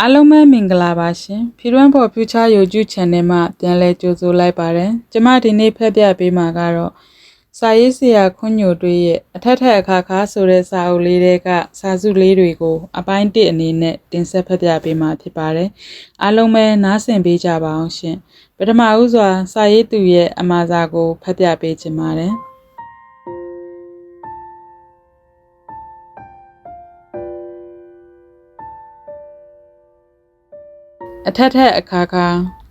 အားလုံးပဲမင်္ဂလာပါရှင်ဖီရွမ်ဖော်ဖျူချာ YouTube Channel မှာပြန်လည်ကြိုဆိုလိုက်ပါတယ်ကျမဒီနေ့ဖက်ပြပေးမှာကတော့စာရေးဆရာခွန်ညိုတွေးရဲ့အထက်ထက်အခါခါဆိုတဲ့စာအုပ်လေးတွေကစာစုလေးတွေကို အပိုင်းတစ်အနေနဲ့တင်ဆက်ဖက်ပြပေးမှာဖြစ်ပါတယ်အားလုံးပဲနားဆင်ပေးကြပါအောင်ရှင်ပထမဦးစွာစာရေးသူရဲ့အမှားစာကိုဖက်ပြပေးချင်ပါတယ် အထက်ထက်အခါခါ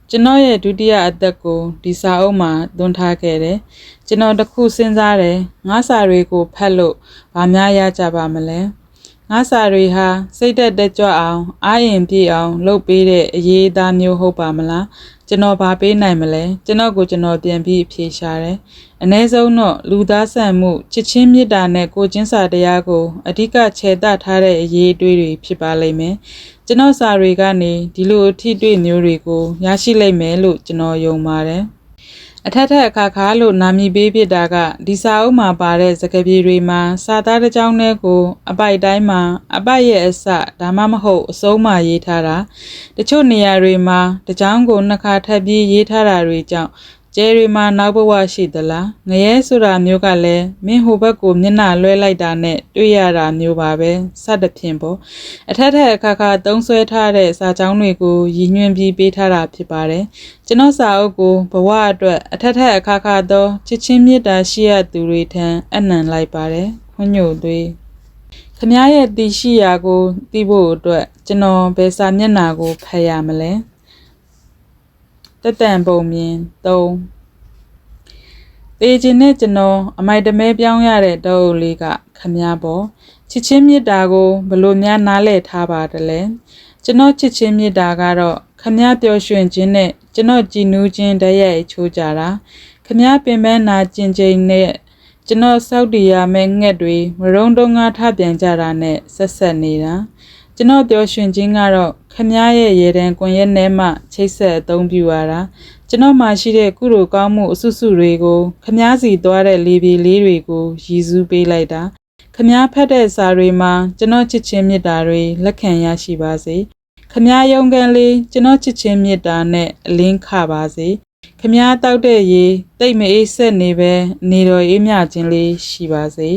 ကျွန်တော်ရဲ့ဒုတိယအသက်ကိုဒီစာအုပ်မှာသွင်းထားခဲ့တယ်။ကျွန်တော်တခုစဉ်းစားတယ်ငါစာတွေကိုဖတ်လို့ဗာများရကြပါမလဲ။ငါစာတွေဟာစိတ်သက်တက်ကြွအောင်အာရင်ပြည့်အောင် လုပ်ပေးတဲ့အရေးအသားမျိုးဟုတ်ပါမလား။ကျွန်တော်ဗာပေးနိုင်မလဲ။ကျွန်တော်ကိုကျွန်တော်ပြန်ပြီးအဖြေရှာတယ်။အ ਨੇ ဆုံးတော့လူသားဆန်မှုချစ်ချင်းမေတ္တာနဲ့ကိုချင်းစာတရားကိုအဓိကခြေတထားတဲ့အရေးအတွေ့တွေဖြစ်ပါလိမ့်မယ်။ ကျွန်တော်စာတွေကနေဒီလိုအထီးတွေ့မျိုးတွေကိုရရှိလိမ့်မယ်လို့ကျွန်တော်ယုံပါတယ်အထက်ထက်အခါခါလို့နာမည်ပေးဖြစ်တာကဒီစာအုပ်မှာပါတဲ့စကားပြေတွေမှာစာသားတစ်ကြောင်းနဲ့ကို အပိုက်တိုင်းမှာ အပိုက်ရဲ့အစဒါမှမဟုတ်အဆုံးမှရေးထားတာတချို့နေရာတွေမှာတစ်ကြောင်းကိုနှစ်ခါထပ်ပြီးရေးထားတာတွေကြောင့် ကျဲရီမှာနောက်ဘဝရှိသလားငရဲဆိုတာမျိုးကလည်းမင်းဟိုဘက်ကိုမျက်နှာလွှဲလိုက်တာနဲ့တွေ့ရတာမျိုးပါပဲစသဖြင့်ပေါ့အထက်ထက်အခါခါသုံးဆွဲထားတဲ့စာကြောင်းတွေကိုရည်ညွှန်းပြီးပေးထားတာဖြစ်ပါတယ်ကျွန်တော်စာအုပ်ကိုဘဝအတွက်အထက်ထက်အခါခါသောချစ်ချင်းမေတ္တာရှိရသူတွေထံအနံလိုက်ပါတယ်ခွညိုသွေးခမည်းရဲ့တည်ရှိရာကိုသိဖို့အတွက်ကျွန်တော်ဘယ်စာမျက်နှာကိုဖတ်ရမလဲ တက်တန်ပုံမြင်3တေခြင်းနဲ့ကျွန်တော်အမိုက်တမဲပြောင်းရတဲ့တောအုပ်လေးကခမည်းပေါ်ချစ်ချင်းမြတ်တာကိုဘလို့များနားလဲထားပါတယ်လဲကျွန်တော်ချစ်ချင်းမြတ်တာကတော့ခမည်းပျော်ရွှင်ခြင်းနဲ့ကျွန်တော်ကြည်နူးခြင်းတရက်ချိုးကြတာခမည်းပင်ပန်းနာကျင်ချိန်နဲ့ကျွန်တော်စောက်တီရမဲ့ငှက်တွေမရုံတုံးကားထပြန်ကြတာနဲ့ဆက်ဆက်နေတာ ကျွန်တော်ပျော်ရွှင်ခြင်းကတော့ခမည်းရဲ့ရေတံကွန်ရက်ထဲမှချိတ်ဆက်အသုံးပြုရတာကျွန်တော်မှရှိတဲ့ကုလိုကောင်းမှုအစုစုတွေကိုခမားစီသွားတဲ့လေပြေလေးတွေကိုရည်စူးပေးလိုက်တာခမားဖတ်တဲ့စာတွေမှာကျွန်တော်ချစ်ချင်းမေတ္တာတွေလက်ခံရရှိပါစေခမားယုံကန်လေးကျွန်တော်ချစ်ချင်းမေတ္တာနဲ့အလင်းခပါစေခမားတောက်တဲ့ရေတိတ်မအေးဆက်နေပဲနေတော်အေးမြခြင်းလေးရှိပါစေ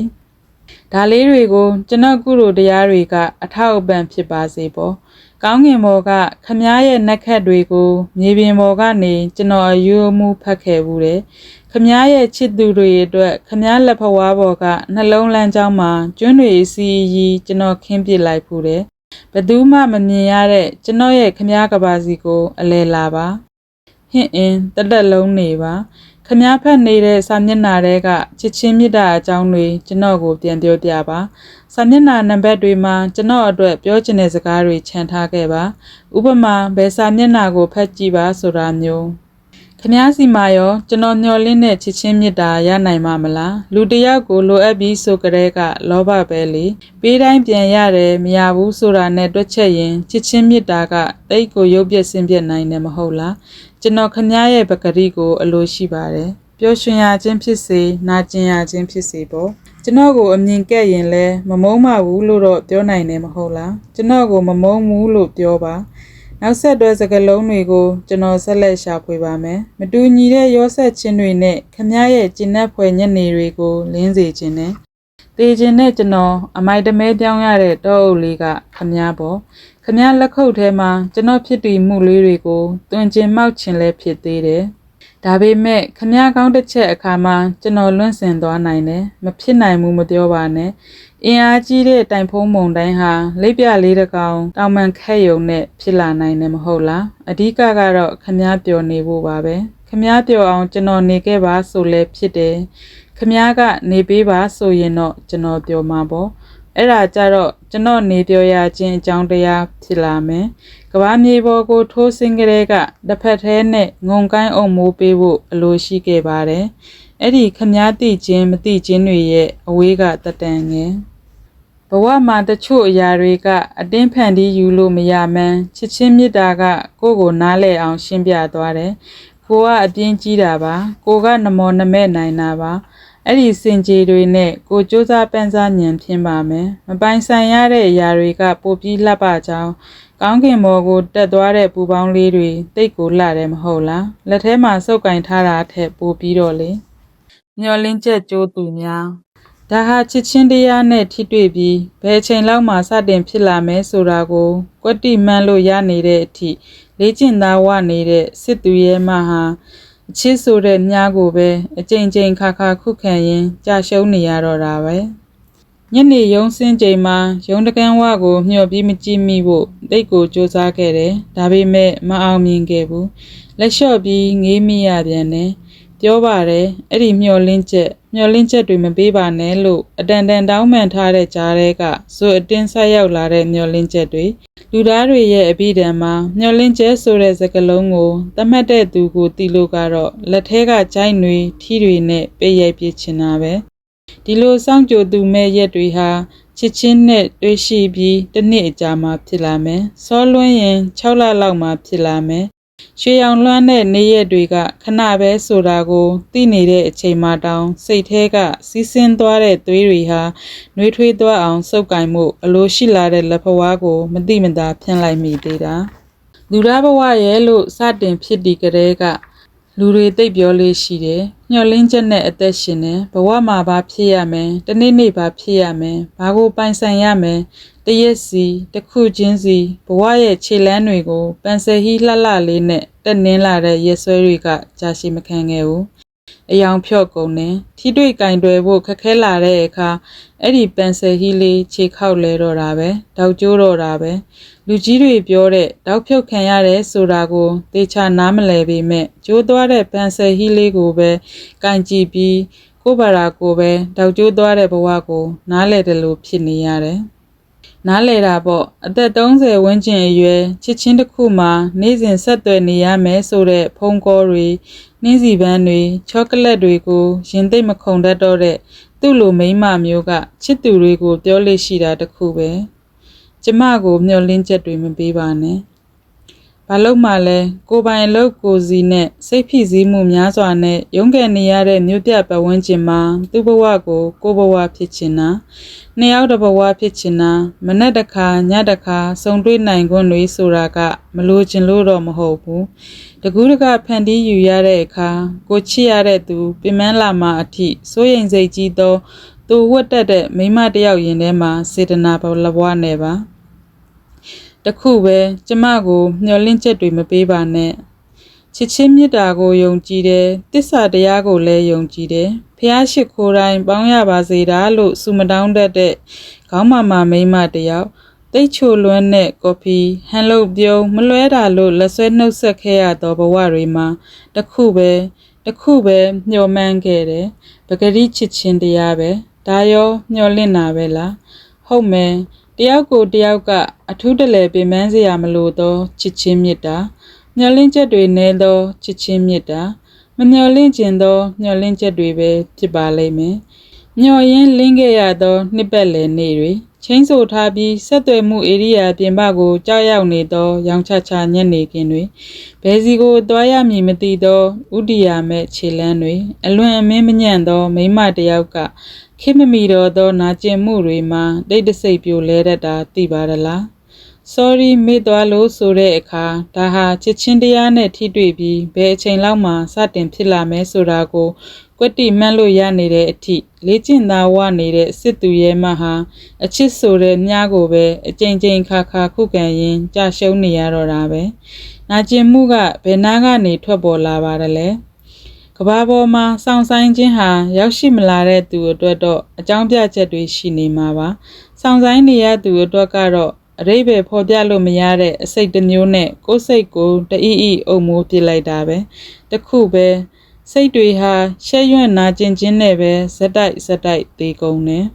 ဒါလေးတွေကိုကျွန်တော်ကုလိုတရားတွေကအထောက်အပံ့ဖြစ်ပါစေပေါ့ကောင်းငင်ဘော်ကခမားရဲ့နှက်ခတ်တွေကိုမြေပြင်ပေါ်ကနေကျွန်တော်အယူမှုဖတ်ခဲ့ဘူးတယ်ခမားရဲ့ချစ်သူတွေအတွက်ခမားလက်ဖဝါးပေါ်ကနှလုံးလန်းချောင်းမှာကျွန်းတွေစီရီကျွန်တော်ခင်းပစ်လိုက်ဖူးတယ်ဘသူမှမမြင်ရတဲ့ကျွန်တော်ရဲ့ခမားကဘာစီကိုအလဲလာပါဟင့်အင်းတက်တက်လုံးနေပါ ခမားဖတ်နေတဲ့စာမျက်နှာတွေကချစ်ချင်းမြတ်တာအကြောင်းတွေကျွန်တော်ကိုပြန်ပြောပြပါစာမျက်နှာနံပါတ်တွေမှာကျွန်တော်အတွက်ပြောချင်တဲ့စကားတွေခြံထားခဲ့ပါဥပမာဘယ်စာမျက်နှာကိုဖတ်ကြည့်ပါဆိုတာမျိုးခမားစီမာရောကျွန်တော်မျှော်လင့်တဲ့ချစ်ချင်းမြတ်တာရနိုင်မှာမလားလူတယောက်ကိုလိုအပ်ပြီးဆိုကြတဲ့ကလောဘပဲလေပေးတိုင်းပြန်ရတယ်မရဘူးဆိုတာနဲ့တွက်ချက်ရင်ချစ်ချင်းမြတ်တာကတိတ်ကိုရုပ်ပြက်ဆင်းပြက်နိုင်တယ်မဟုတ်လား ကျွန်တော်ခမားရဲ့ပကတိကို အလိုရှိပါတယ်ပျော်ရွှင်ရခြင်းဖြစ်စေနာကျင်ရခြင်းဖြစ်စေပေါ့ကျွန်တော်ကိုအမြင်ကဲ့ရင်လဲမမုန်းပါဘူးလို့တော့ပြောနိုင်တယ်မဟုတ်လားကျွန်တော်ကိုမမုန်းဘူးလို့ပြောပါနောက်ဆက်တွဲစကားလုံးတွေကိုကျွန်တော်ဆက်လက်ရှာဖွေပါမယ်မတူညီတဲ့ရောဆက်ချင်းတွေနဲ့ခမည်းရဲ့ကျင်납ဖွယ်ညနေတွေကိုလင်းစေခြင်းနဲ့တေခြင်းနဲ့ကျွန်တော်အမိုက်တမဲပြောင်းရတဲ့တောအုပ်လေးကခမည်းပေါ့ ခမည်းလက်ခုပ်ထဲမှာကျွန်တော်ဖြစ်တည်မှုလေးတွေကိုတွင်ကျင်မောက်ခြင်းလဲဖြစ်သေးတယ်ဒါပေမဲ့ခမည်းကောင်းတစ်ချက်အခါမှာကျွန်တော်လွန့်စင်သွားနိုင်တယ်မဖြစ်နိုင်ဘူးမပြောပါနဲ့အင်အားကြီးတဲ့တိုင်ဖုံးမုံတိုင်းဟာလိပ်ပြလေးတစ်ကောင်တောင်မှန်ခက်ယုံနဲ့ဖြစ်လာနိုင်တယ်မဟုတ်လားအဓိကကတော့ခမည်းပျော်နေဖို့ပါပဲခမည်းပျော်အောင်ကျွန်တော်နေခဲ့ပါဆိုလဲဖြစ်တယ်ခမည်းကနေပေးပါဆိုရင်တော့ကျွန်တော်ပျော်မှာပေါ့ အဲ့ဒါကြတော့ကျွန်တော်နေပြောရခြင်းအကြောင်းတရားဖြစ်လာမယ်။ကဘာမြေပေါ်ကိုထိုးဆင်းကလေးကတစ်ဖက်သေးနဲ့ငုံကိုင်းအုံမိုးပေးဖို့အလိုရှိခဲ့ပါတယ်။အဲ့ဒီခမားတိခြင်းမတိခြင်းတွေရဲ့အဝေးကတတန်ငယ်ဘဝမှာတချို့အရာတွေကအတင်းဖန်တီးယူလို့မရမှန်းချစ်ချင်းမြတ်တာကကိုယ့်ကိုနားလဲအောင်ရှင်းပြသွားတယ်။ကိုကအပြင်းကြီးတာပါကိုကနမောနမဲ့နိုင်တာပါ အဲ့ဒီစင်ကြေတွေနဲ့ကိုစူးစမ်းပန်းစားညံဖြစ်ပါမယ်မပိုင်ဆိုင်ရတဲ့အရာတွေကပိုပြီးလှပကြောင်းကောင်းကင်ဘော်ကိုတက်သွားတဲ့ပူပေါင်းလေးတွေတိတ်ကိုလှတယ်မဟုတ်လားလက်ထဲမှာစုပ်ကင်ထားတာထက်ပိုပြီးတော့လေမျောလင်းချက်ကြိုးသူများဒါဟာချစ်ချင်းတရားနဲ့ထိတွေ့ပြီးဘယ်ချိန်လောက်မှစတင်ဖြစ်လာမယ်ဆိုတာကိုကွက်တိမှန်းလို့ရနေတဲ့အထိလေ့ကျင့်သားဝနေတဲ့စစ်သူရဲမဟာ အချစ်ဆိုတဲ့မြားကိုပဲအကြိမ်ကြိမ်ခါခါခုခံရင်ကြာရှုံးနေရတော့တာပဲညနေရုံးစင်းချိန်မှာရုံးတကန်းဝကိုမျှော်ပြီးမကြည့်မိဖို့တိတ်ကိုစူးစမ်းခဲ့တယ်ဒါပေမဲ့မအောင်မြင်ခဲ့ဘူးလက်လျှော့ပြီးငေးမိရပြန်တယ်ပြောပါတယ်အဲ့ဒီမျောလင်းချက် မျောလင်းချက်တွေမပေးပါနဲ့လို့အတန်တန်တောင်းပန်ထားတဲ့ကြားထဲကဇိုအတင်းဆက်ရောက်လာတဲ့မျောလင်းချက်တွေလူသားတွေရဲ့အပိဓာန်မှာမျောလင်းချက်ဆိုတဲ့စကားလုံးကိုသတ်မှတ်တဲ့သူကိုတီလို့ကတော့လက်ထဲကကြိုက်တွေထီတွေနဲ့ပေးရိုက်ပြချင်တာပဲဒီလိုစောင့်ကြိုသူမဲ့ရက်တွေဟာချစ်ချင်းနဲ့တွေ့ရှိပြီးတစ်နှစ်အကြာမှဖြစ်လာမယ်စောလွန်းရင်6လလောက်မှဖြစ်လာမယ် ရွှေရောင်လွှမ်းတဲ့နေရက်တွေက ခဏပဲဆိုတာကို သိနေတဲ့အချိန်မှတောင် စိတ်ထဲက စီးဆင်းသွားတဲ့သွေးတွေဟာနှွေးထွေးသွားအောင်စုပ်ကင်မှုအလိုရှိလာတဲ့လက်ဖွားကိုမတိမတာဖြန့်လိုက်မိသေးတာ လူသားဘဝရဲ့လို့ စတင်ဖြစ်ဒီကလေးက လူတွေ သိပ်ပြောလေးရှိတယ်။ညှော်လင်းချက်နဲ့ အသက်ရှင်တယ်။ဘဝမှာ ဘာဖြစ်ရမယ်။တနေ့နေ့ ဘာဖြစ်ရမယ်။ဘာကို ပိုင်ဆိုင်ရမယ်။ တရက်စီတစ်ခုချင်းစီဘဝရဲ့ခြေလမ်းတွေကိုပန်ဆယ်ဟီလှလှလေးနဲ့တက်နင်းလာတဲ့ရက်ဆွဲတွေကကြာရှည်မခံခဲ့ဘူး။အယောင်ဖြော့ကုန်တယ်။ထိတွေ့ကင်တွယ်ဖို့ခက်ခဲလာတဲ့အခါအဲ့ဒီပန်ဆယ်ဟီလေးခြေခောက်လဲတော့တာပဲ။တောက်ကျိုးတော့တာပဲ။လူကြီးတွေပြောတဲ့တောက်ဖြုတ်ခံရတယ်ဆိုတာကိုသေချာနားမလည်ပေမဲ့ကျိုးသွားတဲ့ပန်ဆယ်ဟီလေးကိုပဲကင်ကြည့်ပြီးကိုဘာရာကိုပဲတောက်ကျိုးသွားတဲ့ဘဝကိုနားလည်တယ်လို့ဖြစ်နေရတယ်။ နားလဲတာပေါ့အသက်30ဝန်းကျင်အရွယ်ချစ်ချင်းတစ်ခုမှာနေ့စဉ်ဆက်သွယ်နေရမယ်ဆိုတဲ့ဖုန်းကောတွေနှင်းစီပန်းတွေချောကလက်တွေကိုရင်သိမ့်မခုန်တတ်တော့တဲ့သူ့လိုမိန်းမမျိုးကချစ်သူတွေကိုပြောလို့ရှိတာတခုပဲကျမကိုမျှော်လင့်ချက်တွေမပေးပါနဲ့ ဘာလို့မှလဲကိုပိုင်အလုပ်ကိုစီနဲ့စိတ်ဖိစီးမှုများစွာနဲ့ရုန်းကန်နေရတဲ့မြို့ပြပတ်ဝန်းကျင်မှာသူ့ဘဝကိုကိုဘဝဖြစ်ချင်တာနှစ်ယောက်တစ်ဘဝဖြစ်ချင်တာမနဲ့တစ်ခါညတစ်ခါစုံတွေ့နိုင်ခွင့်တွေဆိုတာကမလိုချင်လို့တော့မဟုတ်ဘူးတကူးတကဖန်တီးယူရတဲ့အခါကိုချစ်ရတဲ့သူပြင်ပန်းလာမှအထိစိုးရိမ်စိတ်ကြီးသောသူဝတ်တက်တဲ့မိမတယောက်ရင်ထဲမှာစေတနာဘလဘွားနဲ့ပါ တခုပဲကျမကိုမျှော်လင့်ချက်တွေမပေးပါနဲ့ချစ်ချင်းမြတ်တာကိုယုံကြည်တယ်တစ္ဆာတရားကိုလည်းယုံကြည်တယ်ဖះရှိခိုးတိုင်းပေါင်းရပါစေတာလို့ဆုမတောင်းတတ်တဲ့ခေါင်းမာမာမိမတယောက်တိတ်ချိုလွန်းတဲ့ကော်ဖီဟန်လုတ်ပြုံးမလွဲတာလို့လက်ဆွဲနှုတ်ဆက်ခဲ့ရသောဘဝတွေမှာတခုပဲတခုပဲမျှော်မှန်းခဲ့တယ်ပဂရိချစ်ချင်းတရားပဲဒါရောမျှော်လင့်တာပဲလားဟုတ်မယ် တယောက်ကိုတယောက်ကအထူးတလဲပင်ပန်းစရာမလိုသောချစ်ချင်းမြတ်တာမျောလင့်ချက်တွေနဲသောချစ်ချင်းမြတ်တာမမျောလင့်ခြင်းသောမျောလင့်ချက်တွေပဲဖြစ်ပါလိမ့်မယ်မျောရင်းလင်းခဲ့ရသောနှစ်ပတ်လည်နေ့တွေချင်းဆိုထားပြီးဆက်သွယ်မှုဧရိယာပြင်ပကိုကြောက်ရောက်နေသောရောင်ချချညက်နေခင်တွေဘယ်စီကိုသွားရမည်မသိသောဥတီယာမဲ့ခြေလန်းတွေအလွန်အမင်းမညံ့သောမိမတယောက်က ခိမမီတော်သောနာကျင်မှုတွေမှာတိတ်တဆိတ်ပြိုလဲတတ်တာသိပါရလား sorry မေ့သွားလို့ဆိုတဲ့အခါဒါဟာချစ်ချင်းတရားနဲ့ထိတွေ့ပြီးဘယ်အချိန်လောက်မှစတင်ဖြစ်လာမဲဆိုတာကိုကွက်တိမှန်းလို့ရနေတဲ့အထိလေ့ကျင့်သားဝနေတဲ့စစ်သူရဲမဟာအချစ်ဆိုတဲ့မြားကိုပဲအကြိမ်ကြိမ်ခါခါခုခံရင်ကြာရှုံးနေရတော့တာပဲနာကျင်မှုကဘယ်နာကနေထွက်ပေါ်လာပါတယ်လဲ ကဘာပေါ်မှာစောင့်ဆိုင်ခြင်းဟာရောက်ရှိမလာတဲ့သူအတွက်တော့အကြောင်းပြချက်တွေရှိနေမှာပါစောင့်ဆိုင်နေရသူအတွက်ကတော့အရိပဲဖော်ပြလို့မရတဲ့အစိတ်တစ်မျိုးနဲ့ကိုယ်စိတ်ကိုတအီအီအုံမိုးပြလိုက်တာပဲတခုပဲစိတ်တွေဟာရှက်ရွံ့နာကျင်ခြင်းနဲ့ပဲဇက်တိုက်ဇက်တိုက်သေးကုန်တယ်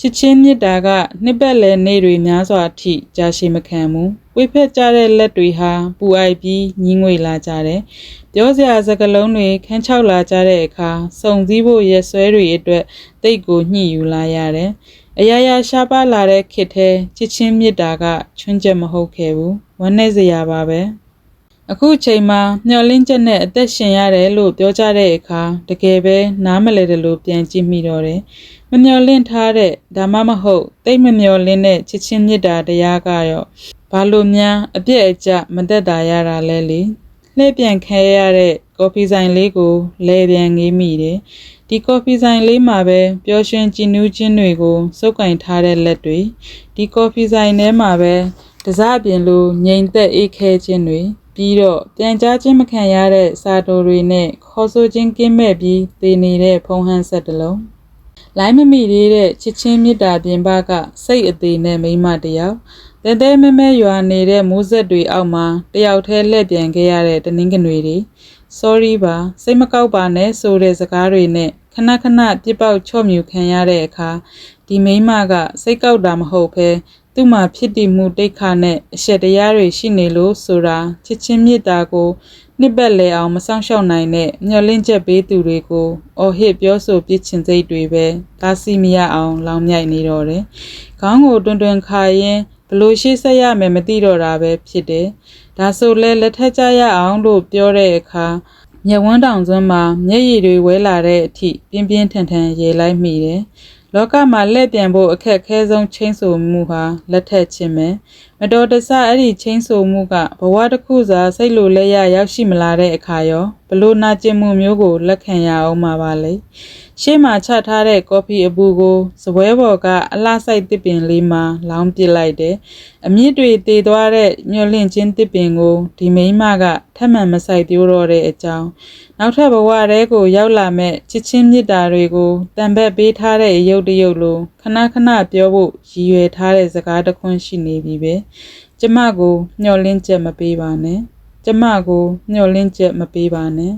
ချစ်ချင်းမြတ်တာကနှစ်ပတ်လည်နေ့တွေများစွာအထိကြာရှည်မခံဘူး ဝိဖက်ကြတဲ့လက်တွေဟာပူအိုက်ပြီးညင်းငွေလာကြတယ်ပြောစရာစကားလုံးတွေခန်းချောက်လာကြတဲ့အခါစုံစည်းဖို့ရက်ဆွဲတွေအတွက်တိတ်ကိုညှိယူလာရတယ်အရာရာရှားပါလာတဲ့ခေတ်ထဲချစ်ချင်းမြတ်တာကချွန်းချက်မဟုတ်ခဲ့ဘူးဝမ်းနည်းစရာပါပဲအခုချိန်မှာမျောလင်းချက်နဲ့အသက်ရှင်ရတယ်လို့ပြောကြတဲ့အခါတကယ်ပဲနားမလဲတယ်လို့ပြန်ကြည့်မိတော့တယ်။ မမျောလင့်ထားတဲ့ဒါမှမဟုတ်တိတ်မမျောလင့်တဲ့ချစ်ချင်းမြတ်တာတရားကရောဘာလို့များအပြည့်အကျမသက်တာရတာလဲလေ။လှည့်ပြန်ခဲရတဲ့ကော်ဖီဆိုင်လေးကိုလဲပြန်ငေးမိတယ်။ဒီကော်ဖီဆိုင်လေးမှာပဲပျော်ရွှင်ကြည်နူးခြင်းတွေကိုစုပ်ကင်ထားတဲ့လက်တွေဒီကော်ဖီဆိုင်ထဲမှာပဲတစားပြင်လိုငြိမ်သက်အေးခဲခြင်းတွေပြီးတော့ပြန်ကြားခြင်းမခံရတဲ့စာတော်တွေနဲ့ခေါ်ဆိုခြင်းကင်းမဲ့ပြီးတည်နေတဲ့ဖုံးဟန်းဆက်တစ်လုံး လိုင်းမမိသေးတဲ့ချစ်ချင်းမေတ္တာပြင်ပကစိတ်အသေးနဲ့မိမတယောက်တဲတဲမဲမဲရွာနေတဲ့မိုးဆက်တွေအောက်မှာတယောက်တည်းလှည့်ပြန်ခဲ့ရတဲ့တနင်္ဂနွေတွေ sorry ပါစိတ်မကောက်ပါနဲ့ဆိုတဲ့စကားတွေနဲ့ခဏခဏပြစ်ပေါက်ချော့မြူခံရတဲ့အခါဒီမိမကစိတ်ကောက်တာမဟုတ်ဘဲသူ့မှာဖြစ်တည်မှုတိတ်ခါနဲ့အရှက်တရားတွေရှိနေလို့ဆိုတာချစ်ချင်းမြတ်တာကို နှစ်ပတ်လဲအောင်မဆောင်ရှောက်နိုင်တဲ့မျောလင့်ချက်ပေးသူတွေကိုအော်ဟစ်ပြောဆိုပြစ်ချင်စိတ်တွေပဲဒါစီမရအောင်လောင်မြိုက်နေတော့တယ်။ခေါင်းကိုတွင်တွင်ခါရင်ဘလို့ရှိဆက်ရမယ်မသိတော့တာပဲဖြစ်တယ်။ဒါဆိုလဲလက်ထက်ကြရအောင်လို့ပြောတဲ့အခါမြဝန်းတောင်စွန်းမှာမျက်ရည်တွေဝဲလာတဲ့အထိပြင်းပြင်းထန်ထန်ရေလိုက်မိတယ်။လောကမှာလက်ပြန်ဖို့အခက်ခဲဆုံးချင်းဆိုမှုဟာလက်ထက်ခြင်းပဲမတော်တဆအဲ့ဒီချင်းဆိုမှုကဘဝတစ်ခုစာစိတ်လိုလက်ရရောက်ရှိမလာတဲ့အခါရောဘလို့နာကျင်မှုမျိုးကိုလက်ခံရအောင်မှာပါလေရှေ့မှာချထားတဲ့ကော်ဖီအပူကိုစပွဲပေါ်ကအလှဆိုင်တစ်ပင်လေးမှာလောင်းပစ်လိုက်တယ်အမြင့်တွေတည်သွားတဲ့ညှို့လင့်ချင်းတစ်ပင်ကိုဒီမိန်းမကထပ်မံမဆိုင်ပြိုးတော့တဲ့အကြောင်းနောက်ထပ်ဘဝတဲကိုရောက်လာမဲ့ချစ်ချင်းမြတ်တာတွေကိုတံဘက်ပေးထားတဲ့ရုပ်တရုပ်လို ခဏခဏပြောဖို့ရည်ရွယ်ထားတဲ့စကားတစ်ခွန်းရှိနေပြီပဲကျမကိုမျှော်လင့်ချက်မပေးပါနဲ့ကျမကိုမျှော်လင့်ချက်မပေးပါနဲ့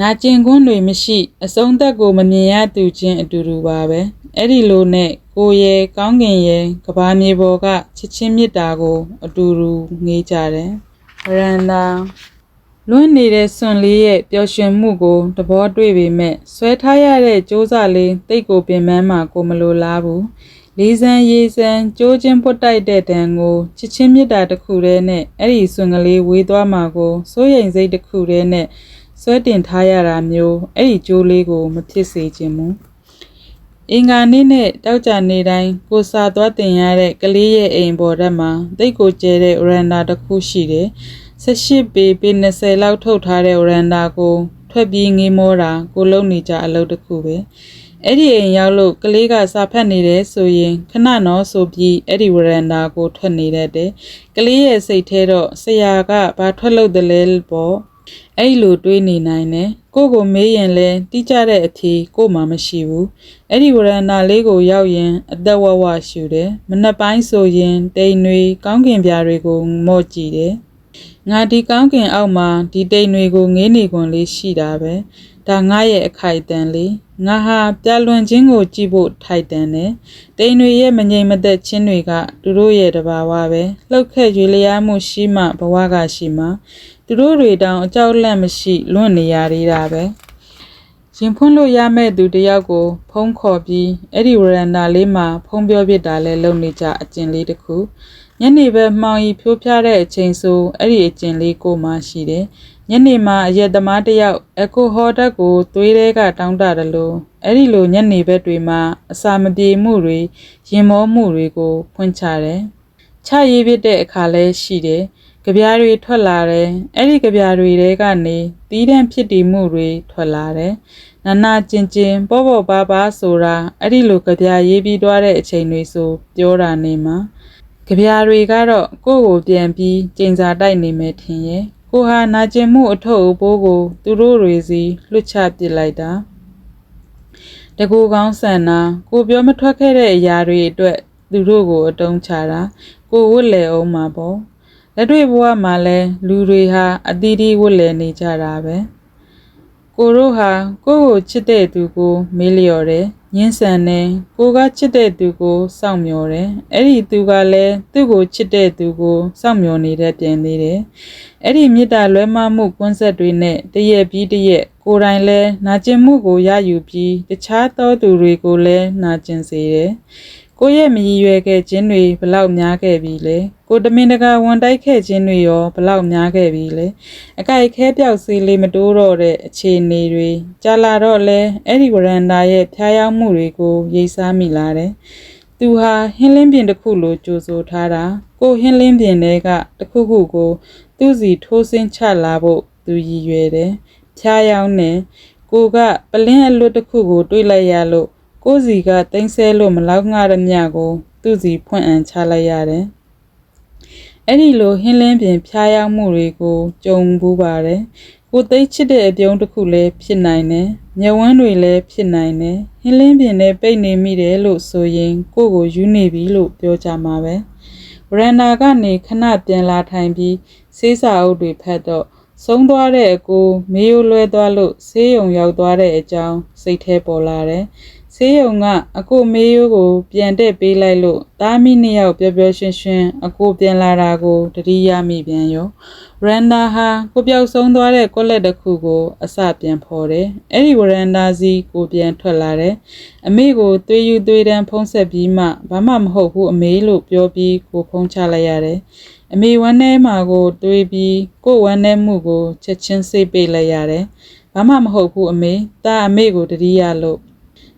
နာကျင်ခွန်းတွေမရှိ အဆုံးသက်ကိုမမြင်ရသူချင်းအတူတူပါပဲအဲ့ဒီလိုနဲ့ကိုရဲကောင်းကင်ရဲကဘာမြေပေါ်ကချစ်ချင်းမြတ်တာကို အတူတူငေးကြတယ်ဗရန်ဒါ လွန်းနေတဲ့စွန်လေးရဲ့ပျော်ရွှင်မှုကိုသဘောတွေ့ပေမဲ့ဆွဲထားရတဲ့စ조사လေးတိတ်ကိုပင်ပန်းမှာကိုမလိုလားဘူးလေးစမ်းရေးစမ်းကြိုးချင်းပွတ်တိုက်တဲ့တန်ကိုချစ်ချင်းမြတ်တာတစ်ခုတည်းနဲ့အဲ့ဒီစွန်ကလေးဝေးသွားမှာကိုစိုးရိမ်စိတ်တစ်ခုတည်းနဲ့ဆွဲတင်ထားရတာမျိုးအဲ့ဒီကြိုးလေးကိုမဖြစ်စေခြင်းဘူးအင်္ဂါနေ့နဲ့တောက်ကြနေတိုင်းကိုစာသွားတင်ရတဲ့ကလေးရဲ့အိမ်ပေါ်တက်မှာတိတ်ကိုကျဲတဲ့ရန်ဒါတစ်ခုရှိတယ် 18ပေပေ20လောက်ထုတ်ထားတဲ့ရန်ဒါကိုထွက်ပြီးငေးမောတာကိုလုံနေကြအလုပ်တစ်ခုပဲအဲ့ဒီအိမ်ရောက်လို့ကလေးကစာဖတ်နေတယ်ဆိုရင်ခဏတော့ဆိုပြီးအဲ့ဒီဝရန်ဒါကိုထွက်နေတတ်တယ်ကလေးရဲ့စိတ်ထဲတော့ဆရာကဘာထွက်လို့တယ်လဲပေါ့အဲ့လိုတွေးနေနိုင်တယ်ကိုကိုမေးရင်လဲတိကျတဲ့အဖြေကိုမှမရှိဘူးအဲ့ဒီဝရဏလေးကိုရောက်ရင်အသက်ဝဝရှူတယ်မနှက်ပိုင်းဆိုရင်တိမ်တွေကောင်းကင်ပြားတွေကိုမော့ကြည့်တယ် ငါဒီကောင်းကင်အောက်မှာဒီတိမ်တွေကိုငေးနေခွန်လေးရှိတာပဲဒါငါရဲ့အခိုက်အတန့်လေးငါဟာပြလွန်ခြင်းကိုကြည့်ဖို့ထိုက်တန်တယ်တိမ်တွေရဲ့မငြိမ်မသက်ခြင်းတွေကသူတို့ရဲ့တဘာဝပဲလှုပ်ခက်ရွေလျားမှုရှိမှဘဝကရှိမှသူတို့တွေတောင်အကြောက်လန့်မရှိလွန့်နေရသေးတာပဲရင်ဖွင့်လို့ရမဲ့သူတယောက်ကို ဖုံးခေါ်ပြီးအဲ့ဒီဝရန်ဒါလေးမှာဖုံးပြောပြတာလဲလုပ်နေကြအကျင်လေးတစ်ခု ညနေဘက်မှောင်ရီဖြိုးဖျားတဲ့အချိန်ဆိုအဲ့ဒီအကျင်လေးကိုမှရှိတယ်ညနေမှာအရက်သမားတယောက်အကိုဟော်တက်ကိုသွေးထဲကတောင်းတတယ်လို့အဲ့ဒီလိုညနေဘက်တွေမှာအစာမပြေမှုတွေရင်မောမှုတွေကို ဖွင့်ချတယ်ချရေးပြတဲ့အခါလဲရှိတယ်ကြပြားတွေထွက်လာတယ်အဲ့ဒီကြပြားတွေတဲကနေတီးတန့်ဖြစ်တည်မှုတွေထွက်လာတယ်နာနာကျင်ကျင်ပေါ့ပေါ့ပါပါဆိုတာအဲ့ဒီလိုကြပြားရေးပြီးသွားတဲ့အချိန်တွေဆိုပြောတာနေမှာ ကြပြားတွေကတော့ကိုယ့်ကိုပြန်ပြီးကျင်စာတိုက်နေမယ်ထင်ရဲ့ကိုဟာနာကျင်မှုအထုပ်အပိုးကို သူတို့တွေစီလွတ်ချပစ်လိုက်တာတကူကောင်းဆန်နာကိုပြောမထွက်ခဲ့တဲ့အရာတွေအတွက်သူတို့ကိုအတုံးချတာကိုဝတ်လေအောင်မှာပေါ့လက်တွေ့ဘဝမှာလဲလူတွေဟာအတီးတီးဝတ်လေနေကြတာပဲကိုတို့ဟာကိုကိုချစ်တဲ့သူကို မေးလျော်တယ် ညှင်းဆန်တယ်ကိုကချစ်တဲ့သူကိုစောင့်မျှော်တယ်အဲ့ဒီသူကလည်းသူ့ကိုချစ်တဲ့သူကိုစောင့်မျှော်နေတဲ့ပြင်သေးတယ်အဲ့ဒီမေတ္တာလွဲမမှုကွန်းဆက်တွေနဲ့တရက်ပြီးတရက်ကိုယ်တိုင်လဲနာကျင်မှုကိုရယူပြီးတခြားသောသူတွေကိုလည်းနာကျင်စေတယ် ကိုယ့်ရဲ့မရည်ရွယ်ခဲ့ခြင်းတွေဘလောက်များခဲ့ပြီလဲကိုတမင်တကာဝန်တိုက်ခဲ့ခြင်းတွေရောဘလောက်များခဲ့ပြီလဲအကြိုက်ခဲပြောက်စေးလေးမတိုးတော့တဲ့အခြေအနေတွေကြာလာတော့လဲအဲ့ဒီဝရန်တာရဲ့ဖျားယောင်းမှုတွေကိုရိပ်စားမိလာတယ်သူဟာဟင်းလင်းပြင်တစ်ခုလိုကြိုဆိုထားတာကိုဟင်းလင်းပြင်တွေကတစ်ခုခုကို သူ့စီထိုးဆင်းချလာဖို့သူရည်ရွယ်တယ်ဖျားယောင်းနေကိုကပလင်းအလွတ်တစ်ခုကိုတွေးလိုက်ရလို့ ကိုစီကတင်းဆဲလို့မလောက်ငှရမြကို သူ့စီဖွင့်အံချလိုက်ရတယ်။အဲ့ဒီလိုဟင်းလင်းပြင်ဖျားယောင်းမှုတွေကိုကြုံဘူးပါတယ်။ကိုသိချစ်တဲ့အပြုံးတစ်ခုလည်းဖြစ်နိုင်တယ်။မျက်ဝန်းတွေလည်းဖြစ်နိုင်တယ်။ဟင်းလင်းပြင်နဲ့ပိတ်နေမိတယ်လို့ဆိုရင် ကိုကိုယူနေပြီလို့ပြောကြမှာပဲ။ဗရန်နာကနေခဏပြန်လာထိုင်ပြီးဆေးစာအုပ်တွေဖတ်တော့ဆုံးသွားတဲ့အကိုမေးရိုးလွဲသွားလို့ဆေးရုံရောက်သွားတဲ့အကြောင်းစိတ်ထဲပေါ်လာတယ်။ ဆေးရုံကအကိုမေးရိုးကို ပြန်တက်ပေးလိုက်လို့တားမိနှစ်ယောက်ပျော်ပျော်ရွှင်ရွှင်အကိုပြန်လာတာကိုတတိယမိပြန်ရောရန်ဒါဟာကိုပြောက်ဆုံးသွားတဲ့ကွက်လက်တစ်ခုကို အစပြန်ဖော်တယ်အဲ့ဒီဝရန်ဒါစီကိုပြန်ထွက်လာတယ်အမေကိုသွေးယူသွေးတန်းဖုံးဆက်ပြီးမှဘာမှမဟုတ်ဘူးအမေလို့ပြောပြီးကိုဖုံးချလိုက်ရတယ်အမေဝမ်းထဲမှာကိုတွေးပြီးကိုဝမ်းထဲမှုကိုချက်ချင်းစိတ်ပိတ်လိုက်ရတယ်ဘာမှမဟုတ်ဘူးအမေတာအမေကိုတတိယလို့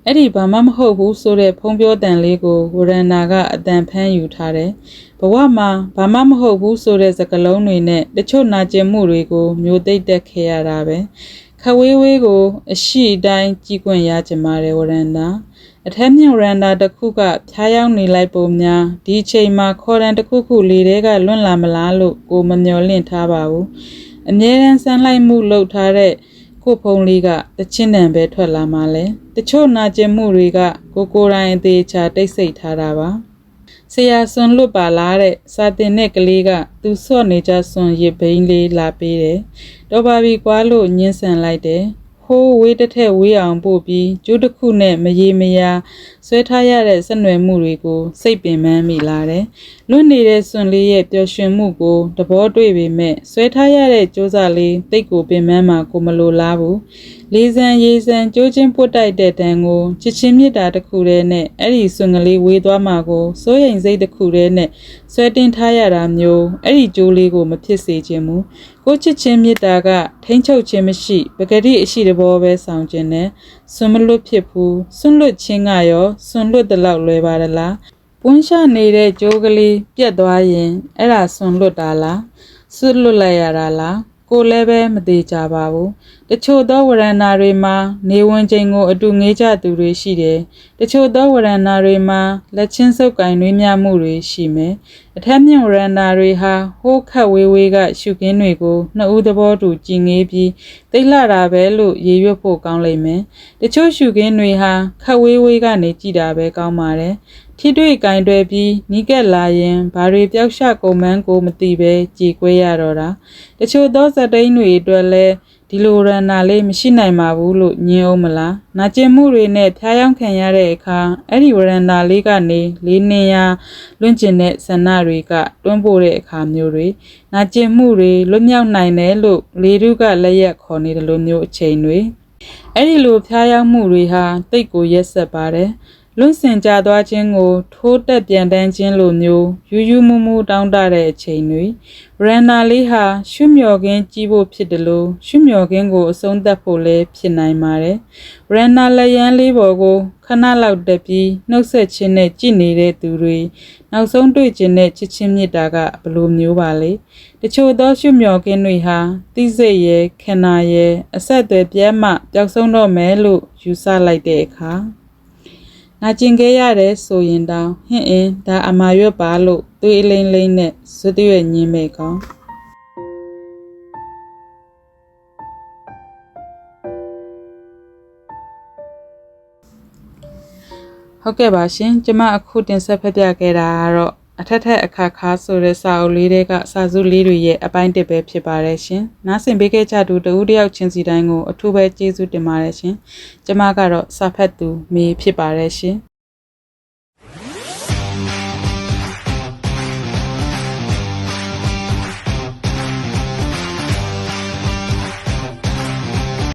အဲ့ဒီဘာမှမဟုတ်ဘူးဆိုတဲ့ဖုံးပြောတန်လေးကိုဝရန်နာကအတန်ဖမ်းယူထားတယ်။ဘဝမှာဘာမှမဟုတ်ဘူးဆိုတဲ့စကားလုံးတွေနဲ့တချို့နာကျင်မှုတွေကိုမျိုးသိမ့်တက်ခဲ့ရတာပဲ။ခဝေးဝေးကို အရှိတိုင်းကြည်ကွင်ရကြမှာတယ်ဝရန်နာ။အထက်မြင့်ရန်တာတစ်ခုကဖျားယောင်းနေလိုက်ပုံများဒီချိန်မှာခေါ်တန်တစ်ခုခုလေထဲကလွန့်လာမလားလို့ကိုမမျော်လင့်ထားပါဘူး။အမြဲတမ်းဆန်းလိုက်မှုလုပ်ထားတဲ့ ကိုဖုံးလေးကတချင်းတန်ပဲထွက်လာမှလဲတချို့နာကျင်မှုတွေကကိုကိုတိုင်းအသေးချာတိတ်ဆိတ်ထားတာပါဆရာဆွန်လွတ်ပါလားတဲ့စာတင်တဲ့ကလေးကသူဆော့နေကြဆွန်ရစ်ဘိန်းလေးလာပေးတယ်တော့ပါပြီကွာလို့ညှင်းဆန်လိုက်တယ်ဟိုးဝေးတစ်ထက်ဝေးအောင်ပို့ပြီးကျိုးတစ်ခုနဲ့မရေမရာဆွဲထားရတဲ့ဆက်နွယ်မှုတွေကိုစိတ်ပင်ပန်းမိလာတယ်။လွတ်နေတဲ့စွန်လေးရဲ့ပျော်ရွှင်မှုကိုသဘောတွေ့ပေမဲ့ဆွဲထားရတဲ့ကြိုးစားလေးတိတ်ကိုပင်ပန်းမှကိုမလိုလားဘူး။လေးစံရေးစံကြိုးချင်းပွတ်တိုက်တဲ့တန်ကိုချစ်ချင်းမြတ်တာတစ်ခုတည်းနဲ့အဲ့ဒီစွန်ကလေးဝေးသွားမှကိုစိုးရိမ်စိတ်တစ်ခုတည်းနဲ့ဆွဲတင်ထားရတာမျိုးအဲ့ဒီကြိုးလေးကိုမဖြစ်စေခြင်းမူကိုချစ်ချင်းမြတ်တာကထိမ့်ချုပ်ခြင်းမရှိပဂတိအရှိတဘောပဲဆောင်ခြင်းနဲ့ဆွန်မလွတ်ဖြစ်ဘူးဆွန်လွတ်ခြင်းကရောဆွန်လွတ်တဲ့လောက်လွယ်ပါလား ပွန်းရှာနေတဲ့ကြိုးကလေးပြက်သွားရင်အဲ့ဒါဆွန်လွတ်တာလားဆွတ်လွတ်လိုက်ရတာလားကိုလည်းပဲမသေးကြပါဘူးတချို့သောဝရဏာတွေမှာနေဝင်ချိန်ကိုအတူငေးကြသူတွေရှိတယ်တချို့သောဝရဏာတွေမှာလက်ချင်းစုပ်ကင်နှွေးမြမှုတွေရှိမယ်အထက်မြင့်ဝရဏာတွေဟာဟိုးခတ်ဝေးဝေးကရှုကင်းတွေကိုနှစ်ဦးသဘောတူကြည်ငေးပြီးတိတ်လှတာပဲလို့ရေရွတ်ဖို့ကောင်းလိမ့်မယ်တချို့ရှုကင်းတွေဟာခတ်ဝေးဝေးကနေကြည်တာပဲကောင်းပါတယ် ထိတွေ့ကင်တွယ်ပြီးနီးကပ်လာရင်ဘာတွေပျောက်ရှကုန်မှန်းကိုမသိပဲကြည်ကွဲရတော့တာတချို့သောဇက်တိန်တွေအတွက်လည်းဒီလိုရန်နာလေးမရှိနိုင်ပါဘူးလို့ညင်းအောင်မလားနာကျင်မှုတွေနဲ့ဖျားယောင်းခံရတဲ့အခါအဲ့ဒီဝရန်နာလေးကနေလေးနေရလွင့်ကျင်တဲ့ဆန္ဒတွေကတွန်းပို့တဲ့အခါမျိုးတွေနာကျင်မှုတွေလွတ်မြောက်နိုင်တယ်လို့လေတုကလက်ရက်ခေါ်နေတယ်လို့မျိုးအချိန်တွေအဲ့ဒီလိုဖျားယောင်းမှုတွေဟာတိတ်ကိုရက်ဆက်ပါတယ် လွန့်စင်ကြသွားခြင်းကို ထိုးတက်ပြန်တန်းခြင်းလိုမျိုးယူယူမူမူတောင်းတတဲ့အချိန်တွေရန်နာလေးဟာရှုမြော်ခင်းကြီးဖို့ဖြစ်တယ်လို့ရှုမြော်ခင်းကိုအဆုံးသတ်ဖို့လည်းဖြစ်နိုင်ပါတယ်ရန်နာလက်ရန်လေးပေါ်ကိုခဏလောက်တက်ပြီးနှုတ်ဆက်ခြင်းနဲ့ကြည်နေတဲ့သူတွေနောက်ဆုံးတွေ့ခြင်းနဲ့ချစ်ချင်းမြတ်တာကဘလိုမျိုးပါလဲတချို့သောရှုမြော်ခင်းတွေဟာတိစိတ်ရဲ့ခန္ဓာရဲ့အဆက်အသွယ်ပြဲမှပျောက်ဆုံးတော့မယ်လို့ယူဆလိုက်တဲ့အခါ နာကျင်ခဲ့ရတယ်ဆိုရင်တောင်ဟင့်အင်းဒါအမာရွက်ပါလို့သွေးအလိမ့်လိမ့်နဲ့ဇွတ်ရွက်ညင်းမဲ့ကောင်းဟုတ်ကဲ့ပါရှင်ကျမအခုတင်ဆက်ဖက်ပြခဲ့တာကတော့ အထက်ထက်အခါခါဆိုတဲ့စာအုပ်လေးတွေကစာစုလေးတွေရဲ့အပိုင်းတစ်ပဲဖြစ်ပါတယ်ရှင်။နားဆင်ပေးခဲ့ကြသူတဦးတယောက်ချင်းစီတိုင်းကိုအထူးပဲကျေးဇူးတင်ပါတယ်ရှင်။ကျမကတော့စာဖတ်သူမေဖြစ်ပါတယ်ရှင်။